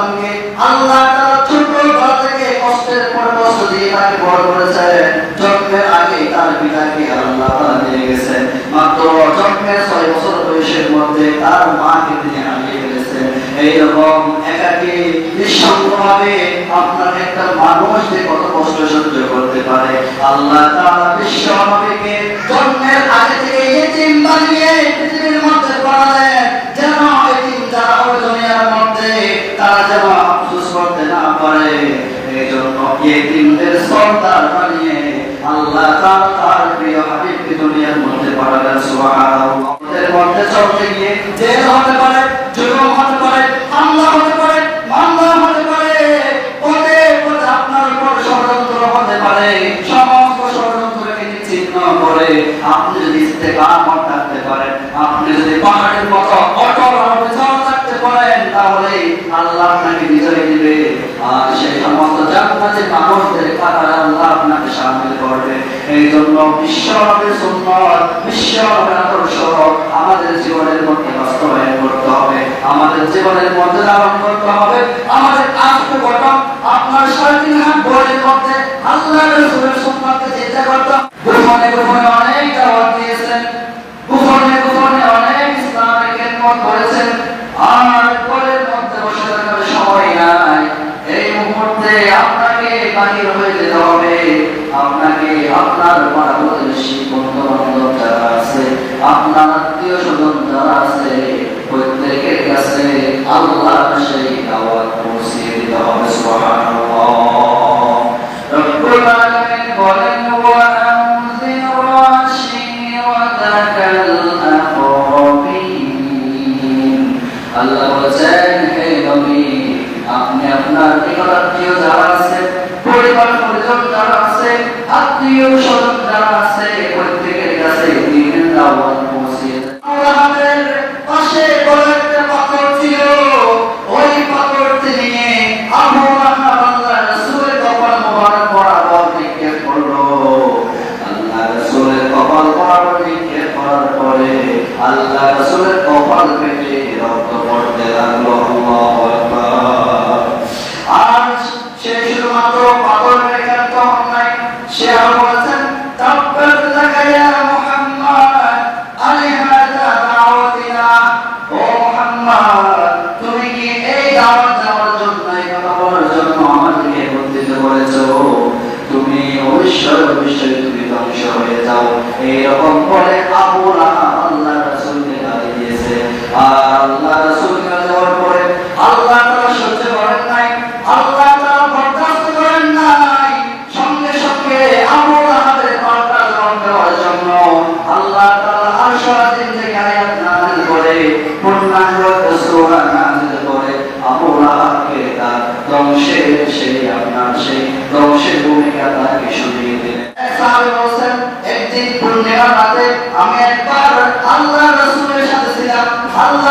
সাল্লামকে আল্লাহ তাআলা ছোট বেলা থেকে কষ্টের পর কষ্ট দিয়ে তাকে বড় করেছেন। জন্মের আগে তার পিতাকে আল্লাহ তাআলা নিয়ে গেছেন। মাত্র জন্মের ছয় বছর বয়সের মধ্যে তার মাকে তিনি হারিয়ে ফেলেছেন। এইরকম একাকী নিঃসঙ্গভাবে আপনার একটা মানুষ যে কত কষ্ট সহ্য করতে পারে, আল্লাহ তাআলা বিশ্ব জন্মের আগে থেকে ইতিম বানিয়ে পৃথিবীর মধ্যে যেন যেন আফসোস করতে না পারে। এই জন্য ইতিমদের সর্দার বানিয়ে আল্লাহ তাআলা তার প্রিয় হাবিবকে দুনিয়ার মধ্যে পাঠালেন, সুবহানাল্লাহ। ওদের মধ্যে চলতে গিয়ে জেল হতে পারে, জুলুম হতে পারে, হামলা হতে পারে, মামলা হতে পারে পদে পদে আপনার উপর ষড়যন্ত্র হতে পারে, সমস্ত ষড়যন্ত্রকে নিচ্ছিন্ন করে আপনি যদি ইস্তেকামত থাকতে পারেন, আপনি যদি পাহাড়ের মতো অটল অবিচল থাকতে পারেন তাহলে আল্লাহ আপনাকে বিজয় দিবে। আর সেই সমস্ত জান্নাতের মানুষদের কাতারে আল্লাহ আপনাকে শামিল করবে। এই জন্য বিশ্ব নবীর সুন্নত বিশ্ব আদর্শ আমাদের জীবনের মধ্যে বাস্তবায়ন করতে হবে। আমাদের জীবনের মধ্যে ধারণ করতে হবে। আমাদের আজকে ঘটক আপনার সাড়ে তিন হাত বইয়ের মধ্যে আল্লাহ রসুলের সুন্নতকে চিন্তা করতে গোপনে গোপনে অনেক দাওয়াত দিয়েছেন। গোপনে গোপনে অনেক ইসলামের খেদমত করেছেন আর পরের মধ্যে বসে থাকার সময় নাই এই মুহূর্তে আপনাকে বাহির হয়ে যেতে হবে আপনাকে আপনার পাড়া প্রতিবেশী বন্ধু বান্ধব যারা আছে আপনার আত্মীয় স্বজন যারা আছে প্রত্যেকের কাছে আল্লাহ সেই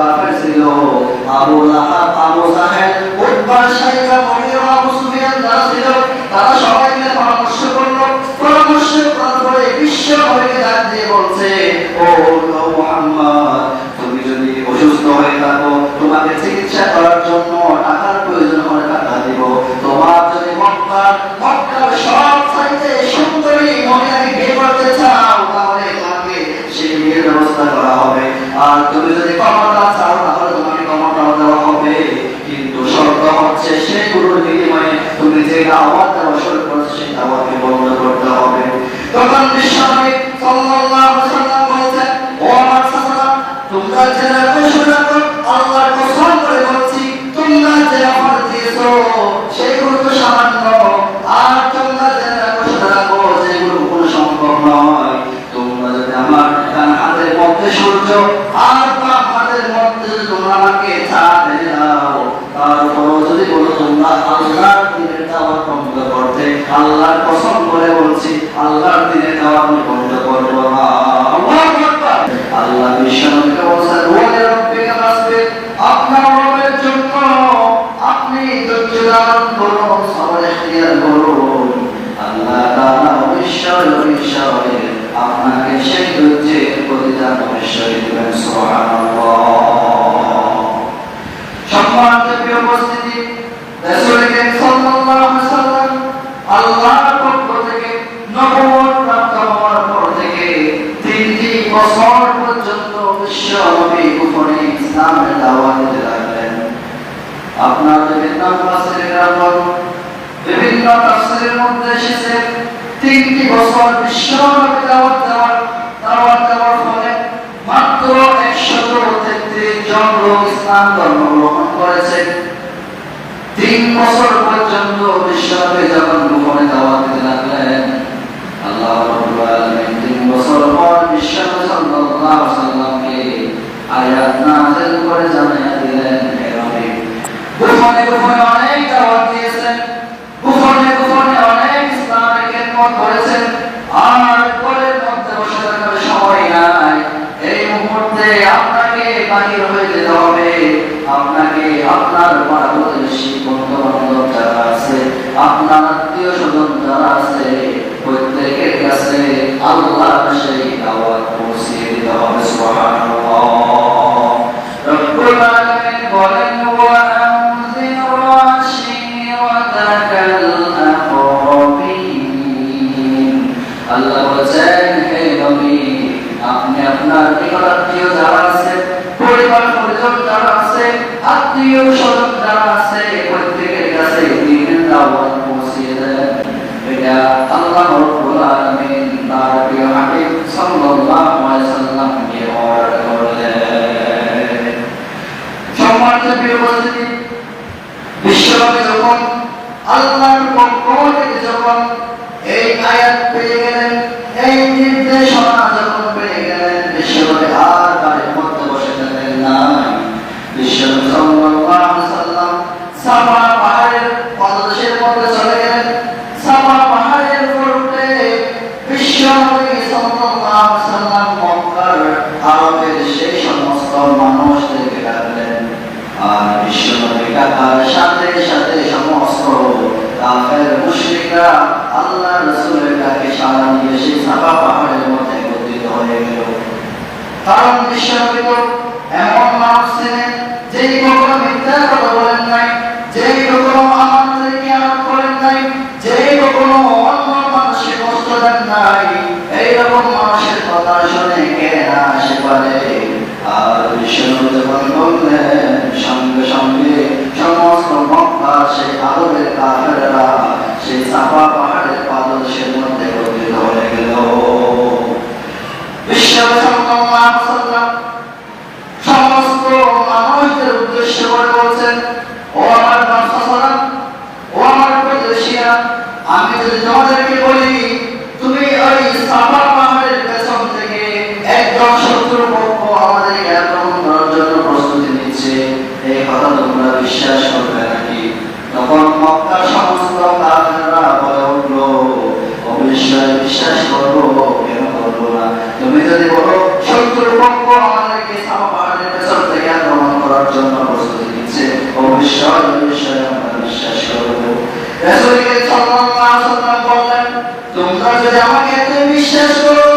কাফের ছিল Abu Lahab Abu Jahl Utba Shaiba Mughira Abu Sufyan যারা ছিল তারা সবাই মিলে পরামর্শ করল পরামর্শ করার পরে বিশ্ব নবীকে ডাক দিয়ে বলছে ও মুহাম্মদ তুমি যদি অসুস্থ আল্লাহ তাআলা অবশ্যই অবশ্যই আপনাকে সেই ধৈর্যের প্রতিদান অবশ্যই দেবেন সম্মানিত উপস্থিত বা তাফসীরের মধ্যে এসেছে। তিনটি বছর বিশ্বব্যাপী দাওয়াত দেওয়ার দাওয়াত দেওয়ার ফলে মাত্র একশত তেত্রিশ জন লোক ইসলাম ধর্ম গ্রহণ করেছে। তিন বছর পর্যন্ত বিশ্বব্যাপী যখন গ্রহণে দাওয়াত দিতে লাগলেন। আল্লাহ তিন বছর পর বিশ্বনবী সাল্লাল্লাহু আলাইহি আয়াত নাযিল করে জানিয়ে দিলেন এভাবে গোপনে গোপনে অনেক দাওয়াত দিয়ে করেছেন। আর কোলের মধ্যে বসে থাকার সময় নাই এই মুহূর্তে আপনাকে বাহির হয়ে যেতে হবে। আপনাকে আপনার পাড়া প্রতিবেশী যারা আছে। আপনার আত্মীয় স্বজন যারা আছে, প্রত্যেকের কাছে আল্লাহ সেই দাওয়াত পৌঁছিয়ে দিতে হবে সোহান sallallahu কারণ বিশ্বনবী এমন মানুষ ছিলেন যেই কখনো মিথ্যার কথা বিশ্বাস করতে থাকি। তখন মক্কার সমস্ত কাফেররা বলে উঠল অবিশ্বাস বিশ্বাস করব? কেন করব না? তুমি যদি বলো, শত্রুর পক্ষ আমাদেরকে পাহাড়ের পেছন থেকে আক্রমণ করার জন্য প্রস্তুতি নিচ্ছে অবিশ্বাস বিষয়ে আমরা বিশ্বাস করব। তোমরা যদি আমাকে বিশ্বাস করো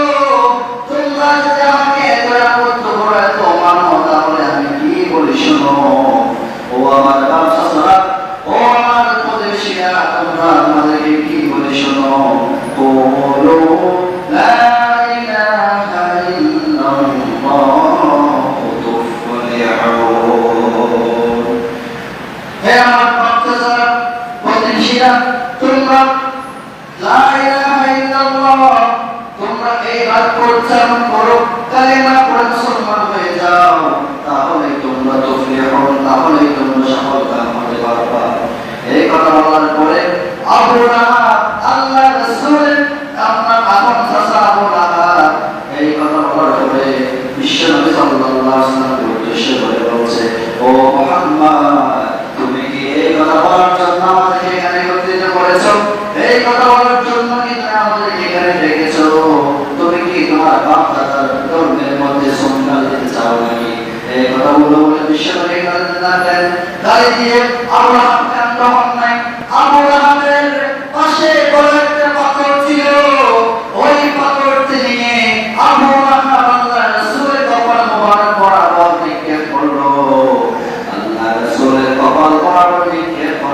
কাজ করছ করো কালেমা পড়ে মুসলমান হয়ে যাও। তাহলে তোমরা তফলি হন তাহলে তোমরা সফল কাম হতে পারবা। এই কথা বলার পরে আবু রাহা আল্লাহ রাসূলের আমরা আপন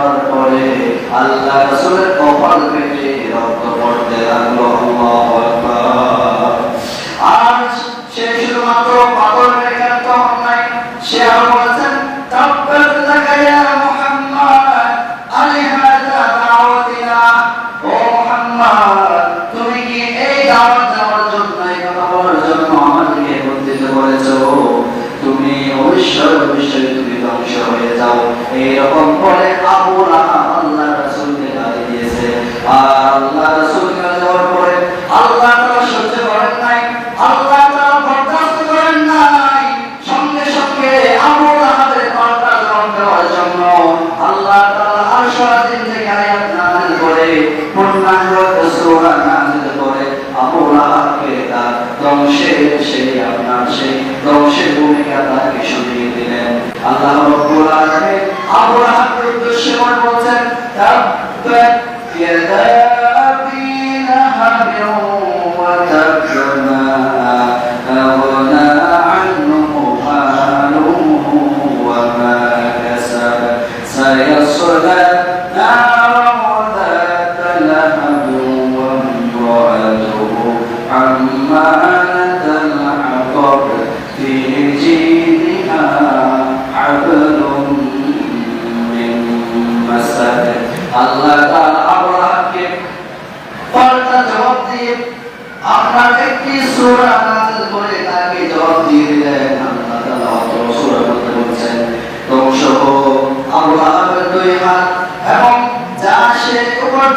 করার পরে আল্লাহ রসুলের কপাল থেকে রক্ত পড়তে লাগল।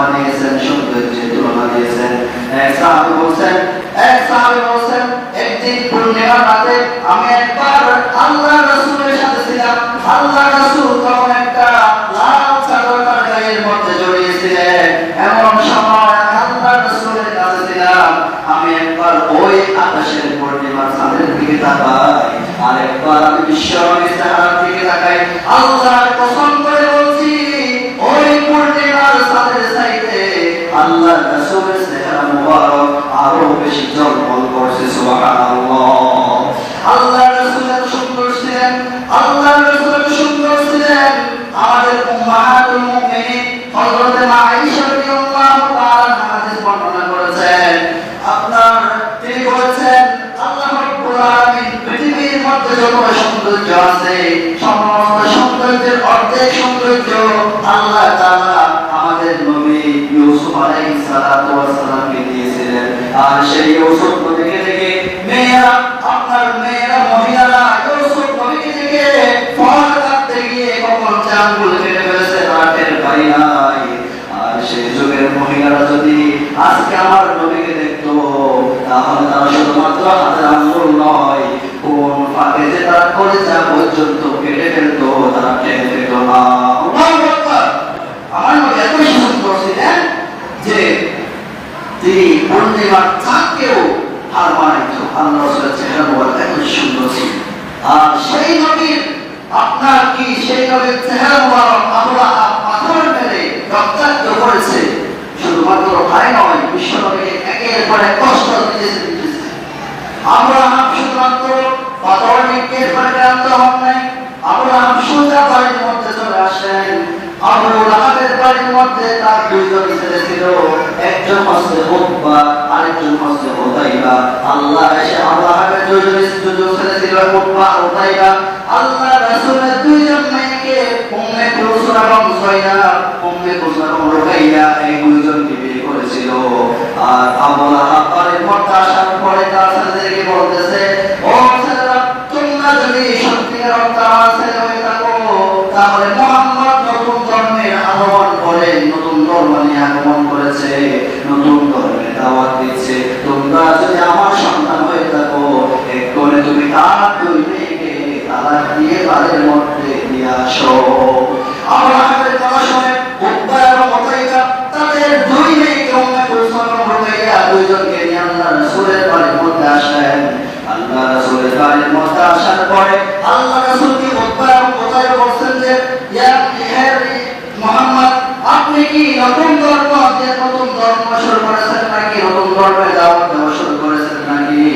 উপমা দিয়েছেন সৌন্দর্যের তুলনা দিয়েছেন এক সাহাবী বলছেন এক সাহাবী বলছেন একদিন পূর্ণিমার রাতে আমি একবার আল্লাহ রাসূলের সাথে ছিলাম আল্লাহ রাসূল তখন একটা লাল চাদর তার গায়ের মধ্যে জড়িয়েছিলেন এমন সময় আল্লাহ রাসূলের কাছে ছিলাম আমি একবার ওই আকাশের পূর্ণিমার চাঁদের দিকে তাকাই আর একবার আমি বিশ্বনবীর চেহারার দিকে তাকাই আল্লাহর করেছেন আপনার, তিনি বলেছেন, আল্লাহ পৃথিবীর মধ্যে যত সৌন্দর্য আছে, সমস্ত সৌন্দর্যের অর্ধেক সৌন্দর্য আল্লাহ তাআলা আমাদের নবী ইউসুফ আলাইহিস সালাতু দিয়েছিলেন। আর সেই ইউসুফ দেখে দেখে মেয়েরা আপনার মেয়েরা মহিলারা ইউসুফ নবীকে দেখে ফল কাটতে গিয়ে কখন চাঙ্গুল কেটে ফেলেছে তারা টের পাই নাই আর সেই যুগের মহিলারা যদি আজকে আমার নবীকে দেখতো তাহলে তারা শুধুমাত্র হাতের আঙ্গুল নয় কোন ফাঁকে যে তারা কলেজা পর্যন্ত কেটে ফেলতো, তারা টের পেত না। আমার নবী এত সুন্দর ছিলেন যে তিনি পূর্ণিমার চাঁদকেও হার মানিত আল্লাহ চেহারা মোবাইল এত সুন্দর ছিল আর সেই নবীর আপনার কি সেই নবীর চেহারা আমরা পাথর মেরে রক্তাক্ত করেছে? শুধুমাত্র ভাই নয় বিশ্ব নবীকে একের পর নাই। আব্রাহাম সোজা বাড়ির মধ্যে আল্লাহ আর লাহাব বাড়ির মধ্যে আসার পরে তার ছেলেদেরকে বলতেছে, ও ছেলেরা, তোমরা যদি সত্যিকার অর্থে আমার ছেলে হয়ে থাকো, তাহলে মোহাম্মদ নতুন ধর্মের আগমন করে, নতুন ধর্ম নিয়ে আগমন করেছে, নতুন ধর্মের দাওয়াত দিচ্ছে। তোমরা যদি আমার সন্তান হয়ে থাকো এক করে তুমি তার দুই মেয়েকে তালাক দিয়ে বাড়ির মধ্যে নিয়ে আসো আমার হাতের কথা শুনে উদ্বা এবং অতএবা তাদের দুই মেয়েকে অন্য পরিশ্রম রুকাইয়া দুইজনকে নিয়ে আল্লাহ রাসূলের বাড়ির মধ্যে আসেন আল্লাহ রাসূলের মধ্যে আসার পরে আল্লাহ রাসূলকে এবং অতএবা বলছেন যে, ইয়া মোহাম্মদ, আপনি কি নতুন ধর্ম যে নতুন ধর্ম শুরু করেছেন নাকি? নতুন ধর্মের দাওয়াত দেওয়া শুরু করেছেন নাকি?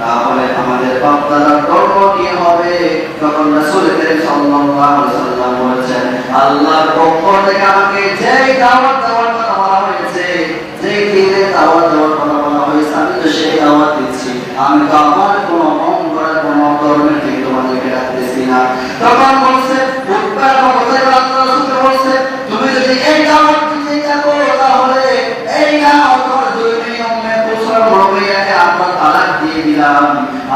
তাহলে আমাদের বাপদাদার ধর্ম কি হবে? তখন রাসূল করিম সাল্লাল্লাহু আলাইহি সাল্লাম বলেছেন, আল্লাহর পক্ষ থেকে আমাকে যেই দাওয়াত দেওয়ার কথা বলা হয়েছে, যেই দিনে দাওয়াত দেওয়ার কথা বলা হয়েছে, আমি তো সেই দাওয়াত দিচ্ছি। আমি তো আমার রাখতেছি তখন বলছে উৎপা এবং আল্লাহ রাসূলকে বলছে, তুমি যদি এই দাওয়াত দিতে থাকো তাহলে এই না তোমার দুই মেয়ে উম্মে কুলসুম রুবাইয়াকে আমরা তালাক দিয়ে দিলাম।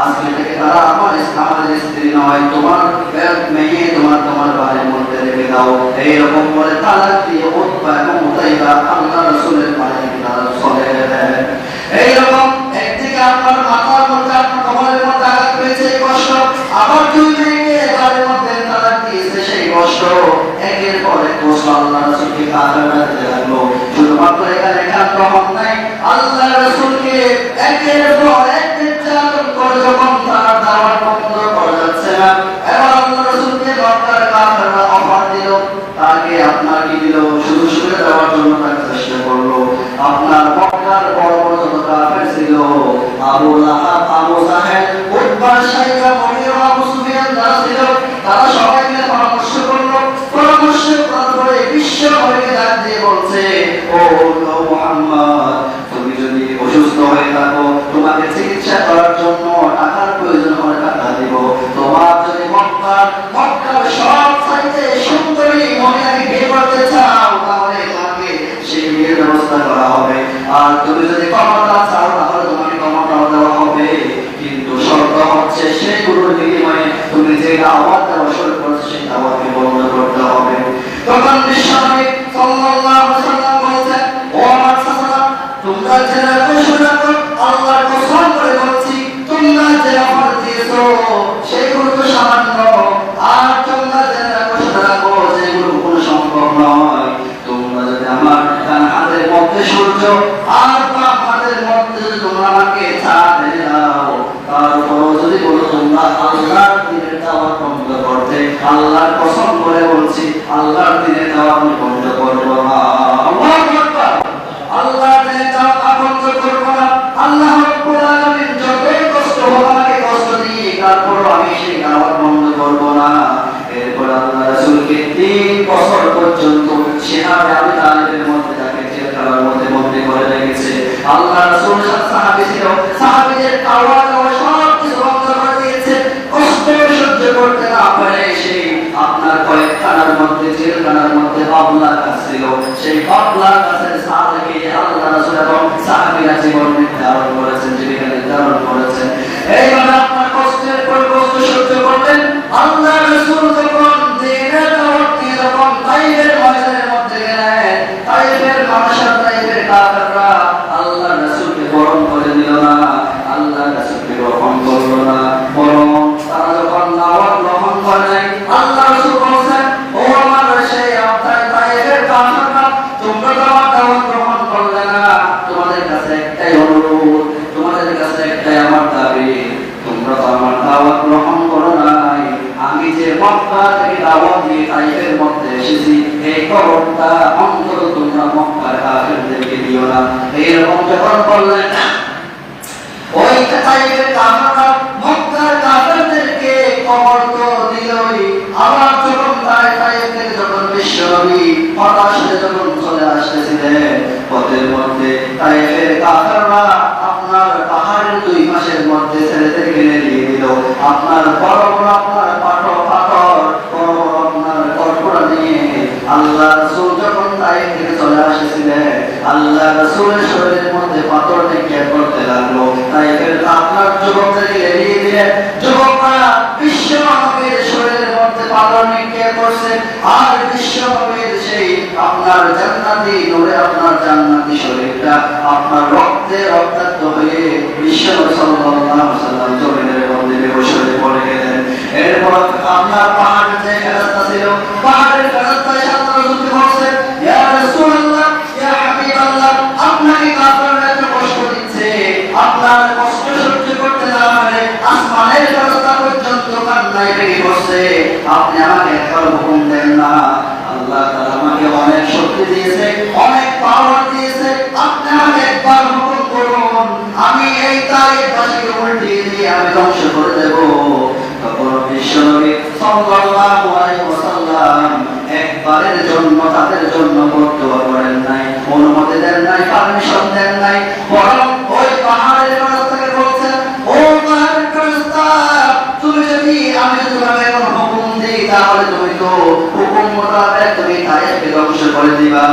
আজকে থেকে তারা আমার আমাদের স্ত্রী নয়, তোমার মেয়ে তোমার তোমার বাড়ির মধ্যে রেখে দাও। এইরকম করে তালাক রাসূলকে একের পর এক নির্যাতন করে যখন তারা দাওয়াত বন্ধ করা যাচ্ছে না, এবার আল্লাহ রাসূলকে দরকার কাফেররা অফার দিল? তাকে আপনার কি দিল? শুধু শুনে দেওয়ার জন্য তাকে চেষ্টা করল। আপনার মক্কার বড় বড় যত কাফের ছিল। আবু লাহাব, আবু জাহেল আর তুমি যদি ক্ষমতা চাও, তাহলে তোমাকে ক্ষমতাও দেওয়া হবে। কিন্তু শর্ত হচ্ছে সেগুলোর বিনিময়ে তুমি যে দাওয়াত দেওয়া শুরু করছ, সেই দাওয়াতকে বন্ধ করতে হবে। তখন আল্লাহর কসম করে বলছি, আল্লাহর দিনের দাওয়াত আমি বন্ধ করব না। আল্লাহর দাওয়াত আমি বন্ধ করব না। আল্লাহ রাব্বুল আলামিন যতই কষ্ট হোক আমাকে কষ্ট দিয়ে, তারপরও আমি সেই দাওয়াত বন্ধ করব না। এরপর আল্লাহ রাসূলকে তিন বছর পর্যন্ত তালিবের মধ্যে তাকে জেলখানার মধ্যে করে রেখেছে। আল্লাহ রাসূল সাহাবী ছিল সাহাবীদের সব কিছু বন্ধ করে দিয়েছে। কষ্ট সহ্য করতে না পারে সেই আপনার কয়েকখানার মধ্যে, জেলখানার মধ্যে বাবলার কাছ ছিল। সেই বাবলার কাছে সাহাবীকে আল্লাহ করেছেন, জীবিকা নির্ধারণ করেছেন। এইভাবে মক্কা তোমরা মক্কার কাফেরদেরকে দিও না। এরকম যখন বললেন রাসূলের শরীরের মধ্যে পাথর নিক্ষেপ করতে লাগল। তাইফের আপনার যুবকদেরকে এড়িয়ে দিলেন যুবকরা বিশ্ব শরীরের মধ্যে পাথর নিক্ষেপ করছে। আর বিশ্ব সেই আপনার জান্নাতি নূরে আপনার জান্নাতি শরীরটা আপনার রক্তে রক্তাক্ত হয়ে বিশ্ব সাল্লাল্লাহু আলাইহি ওয়াসাল্লাম জমিনের মধ্যে বেহুশ পড়ে গেলেন। এরপর আপনার পাহাড়ের যে ছিল, পাহাড়ের ফেরেশতা আপনি আমাকে একবার হুকুম দেন না। আল্লাহ তাআলা আমাকে অনেক শক্তি দিয়েছে, অনেক পাওয়ার দিয়েছে। আপনি আমাকে একবার হুকুম করুন, আমি এই তারিখবাসীকে উল্টিয়ে দিয়ে আমি ধ্বংস করে দেব। তখন বিশ্বনবী সাল্লাল্লাহু আলাইহি ওয়াসাল্লাম একবারের জন্য তাদের জন্য বর্তমান করেন নাই, অনুমতি দেন নাই পারমিশন তাহলে তুমি তো হুকুম তুমি একটি ধ্বংস করে দিবা।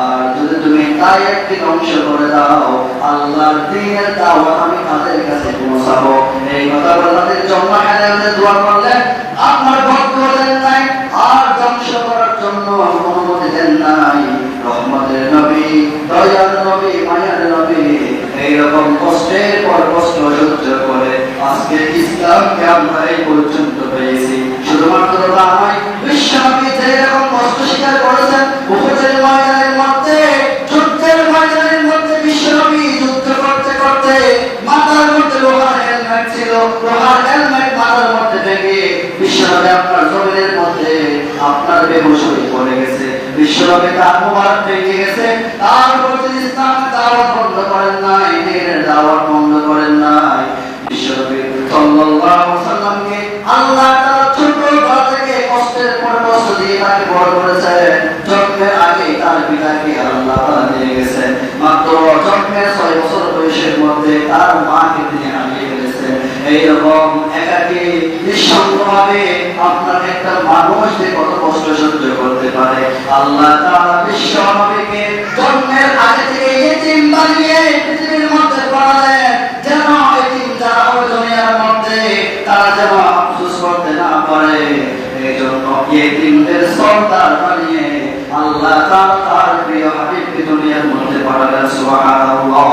আর যদি তুমি তাইফকে ধ্বংস করে দাও, আল্লাহর দিনের আমি তাদের কাছে পৌঁছাবো। এই কথা তাদের জন্য হেদায়েতের দোয়া করলেন আপনার ভক্ত দেন নাই আর ধ্বংস করার জন্য অনুমতি দেন নাই রহমতের নবী দয়ার নবী মায়ার নবী এইরকম কষ্টের পর কষ্ট সহ্য করে আজকে ইসলামকে আমরা এই পর্যন্ত পেয়েছি শুধুমাত্র তা নয় বিশ্বনবী যে এরকম কষ্ট স্বীকার করেছেন উহুদের ময়দানের মধ্যে যুদ্ধের ময়দানের মধ্যে বিশ্বনবী যুদ্ধ করতে করতে মাথার মধ্যে লোহার হেলমেট ছিল লোহার হেলমেট মাথার মধ্যে ভেঙে বিশ্বনবী আপনার জমিনের মধ্যে আপনার বেহুশ হয়ে পড়ে গেছে বিশ্বনবী তার মোবারক পেয়ে গেছে। তারপর আল্লাহ তাআলা বিশ্ব জন্মের আগে থেকে ইতিম বানিয়ে পৃথিবীর মধ্যে পাঠালেন যেন ইতিম যারা ওই দুনিয়ার মধ্যে, তারা যেন আফসোস করতে না পারে। এই জন্য ইতিমদের সর্দার বানিয়ে আল্লাহ তাআলা তার প্রিয় হাবিবকে দুনিয়ার মধ্যে পাঠালেন, সুবহানাল্লাহ।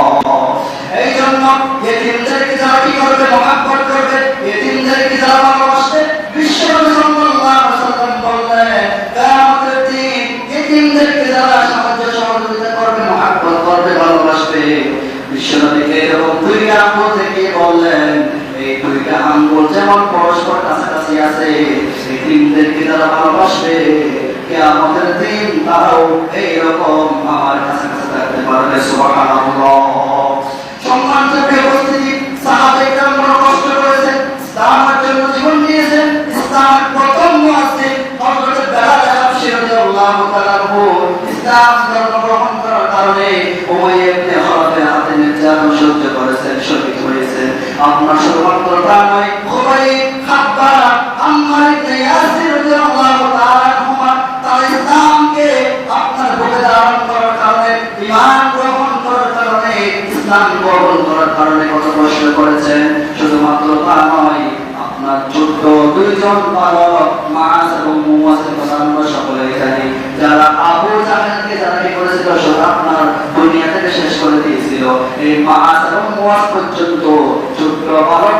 এই জন্য ইতিমদেরকে যারা কি করবে, মহাব্বত করবে ইতিমদেরকে যারা ভালোবাসবে বিশ্বনবী সাল্লাল্লাহু আলাইহি ওয়াসাল্লাম বললেন কিয়ামতের দিন ইতিমদেরকে যারা সাহায্য সহযোগিতা করবে মহাব্বত করবে ভালোবাসবে বিশ্বনবীকে এরকম দুইটা আঙ্গুল থেকে বললেন এই দুইটা আঙ্গুল যেমন পরস্পর কাছাকাছি আছে ইতিমদেরকে যারা ভালোবাসবে কিয়ামতের দিন তারাও এইরকম আমার কাছাকাছি থাকতে পারবে তাআলা ইসলাম ধর্ম গ্রহণ করার কারণে উমাইয়া ইবনে খালাফের হাতে নির্যাতন সহ্য করেছেন শহীদ হয়েছেন আপনার শুধুমাত্র তা নয়। খুবাইব খাব্বারা আমার ইবনে ইয়াসির তাআলা আনহুমা, তারা ইসলামকে আপনার বুকে ধারণ করার কারণে, ঈমান গ্রহণ করার কারণে, ইসলাম গ্রহণ করার কারণে কত কষ্ট করেছেন? শুধুমাত্র তা নয়, আপনার ছোট্ট দুইজন বালক মাস এবং মুয়াসের কথা আমরা সকলে জানি যারা আবু জাহেলকে যারা কি করেছিল সেটা আপনার দুনিয়া থেকে শেষ করে দিয়েছিল এই মাস এবং মুয়াস পর্যন্ত ছোট্ট বালক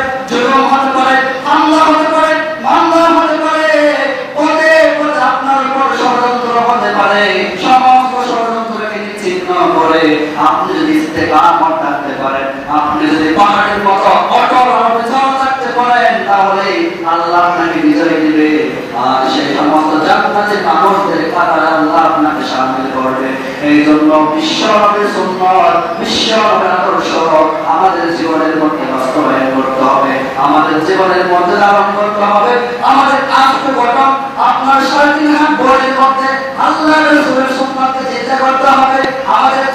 লাভ থাকতে পারেন আপনি যদি পাহাড়ের মতো অটল অটল থাকতে পারেন তাহলে আল্লাহ আপনাকে বিজয় দিবে আর সেই সমস্ত জান্নাতে মানুষদের কাতারে আল্লাহ আপনাকে সামিল করবে এই জন্য বিশ্বরবের সুন্নত বিশ্বরবের আদর্শ আমাদের জীবনের মধ্যে বাস্তবায়ন করতে হবে আমাদের জীবনের মধ্যে ধারণ করতে হবে আমাদের আত্ম ঘটক আপনার সাড়ে হাত বইয়ের মধ্যে আল্লাহ রসুলের সুন্নতকে চিন্তা করতে হবে আমাদের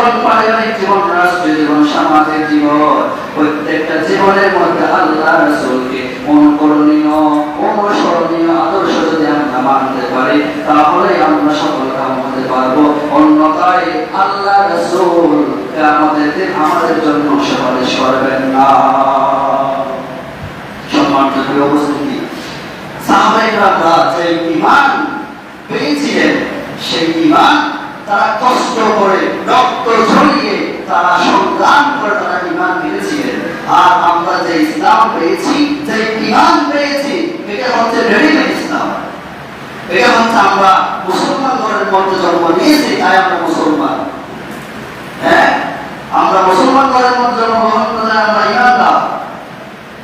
জীবন পারিবারিক জীবন রাষ্ট্রীয় জীবন সামাজিক জীবন, প্রত্যেকটা জীবনের মধ্যে আল্লাহ রসুলকে অনুকরণীয়, অনুসরণীয় আদর্শ যদি আমরা মানতে পারি তাহলে আমরা সফল কাম হতে পারব। অন্যথায় আল্লাহ রসুল আমাদেরকে আমাদের জন্য সুপারিশ করবেন না। সম্মানিত উপস্থিতি সাহাবাইরা যে ইমান পেয়েছিলেন, সেই ইমান তারা কষ্ট করে, রক্ত ঝরিয়ে তারা সংগ্রাম করে তারা ইমান পেয়েছিলেন আর আমরা যে ইসলাম পেয়েছি, যে ইমান পেয়েছি, এটা হচ্ছে রেডিমেড ইসলাম। এটা হচ্ছে আমরা মুসলমান ঘরের মধ্যে জন্ম নিয়েছি, তাই আমরা মুসলমান। হ্যাঁ? আমরা মুসলমান ঘরের মধ্যে জন্মগ্রহণ করে আমরা ইমানদার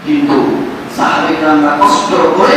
কিন্তু সাহাবিকরা আমরা কষ্ট করে